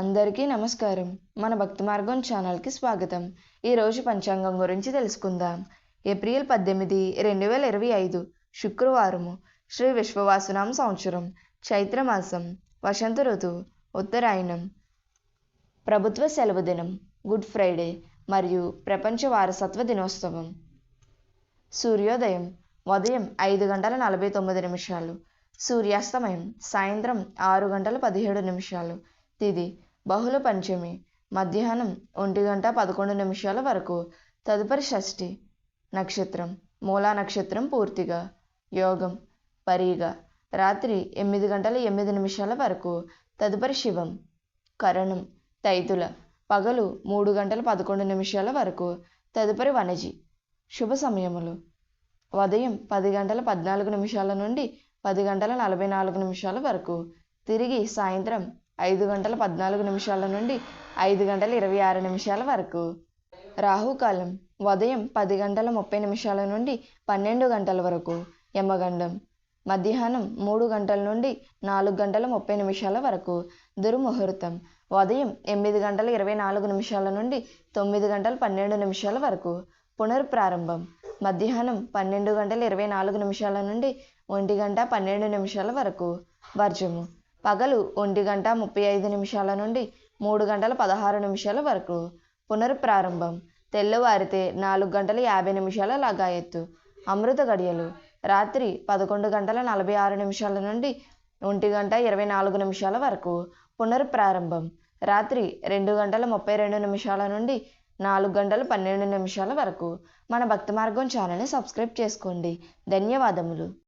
అందరికీ నమస్కారం. మన భక్తి మార్గం ఛానల్కి స్వాగతం. ఈరోజు పంచాంగం గురించి తెలుసుకుందాం. ఏప్రిల్ పద్దెనిమిది రెండు వేల ఇరవై ఐదు శుక్రవారము శ్రీ విశ్వవాసునామ సంవత్సరం చైత్రమాసం వసంత ఋతువు ఉత్తరాయణం ప్రభుత్వ సెలవు దినం గుడ్ ఫ్రైడే మరియు ప్రపంచ వారసత్వ దినోత్సవం. సూర్యోదయం ఉదయం ఐదు గంటల నలభై తొమ్మిది నిమిషాలు. సూర్యాస్తమయం సాయంత్రం ఆరు గంటల పదిహేడు నిమిషాలు. తిది బహుళ పంచమి మధ్యాహ్నం ఒంటి గంట పదకొండు నిమిషాల వరకు. తదుపరి షష్ఠి నక్షత్రం మూలా నక్షత్రం పూర్తిగా. యోగం పరీగ రాత్రి ఎనిమిది గంటల ఎనిమిది నిమిషాల వరకు. తదుపరి శివం కరణం తైతుల పగలు మూడు గంటల పదకొండు నిమిషాల వరకు. తదుపరి వనజి శుభ సమయములు. ఉదయం పది గంటల పద్నాలుగు నిమిషాల నుండి పది గంటల నలభై నాలుగు నిమిషాల వరకు. తిరిగి సాయంత్రం ఐదు గంటల పద్నాలుగు నిమిషాల నుండి ఐదు గంటల ఇరవై ఆరు నిమిషాల వరకు. రాహుకాలం ఉదయం పది గంటల ముప్పై నిమిషాల నుండి పన్నెండు గంటల వరకు. యమగండం మధ్యాహ్నం మూడు గంటల నుండి నాలుగు గంటల ముప్పై నిమిషాల వరకు. దుర్ముహూర్తం ఉదయం ఎనిమిది గంటల ఇరవై నాలుగు నిమిషాల నుండి తొమ్మిది గంటల పన్నెండు నిమిషాల వరకు. పునర్ప్రారంభం మధ్యాహ్నం పన్నెండు గంటల ఇరవై నాలుగు నిమిషాల నుండి ఒంటి గంట పన్నెండు నిమిషాల వరకు. వర్జము పగలు ఒంటి గంట ముప్పై ఐదు నిమిషాల నుండి మూడు గంటల పదహారు నిమిషాల వరకు. పునర్ప్రారంభం తెల్లవారితే నాలుగు గంటల యాభై నిమిషాల లగాయత్తు అమృత గడియలు. రాత్రి పదకొండు గంటల నలభై ఆరు నిమిషాల నుండి ఒంటి గంట ఇరవై నాలుగు నిమిషాల వరకు. పునర్ప్రారంభం రాత్రి రెండు గంటల ముప్పై రెండు నిమిషాల నుండి నాలుగు గంటల పన్నెండు నిమిషాల వరకు. మన భక్తి మార్గం ఛానల్ని సబ్స్క్రైబ్ చేసుకోండి. ధన్యవాదములు.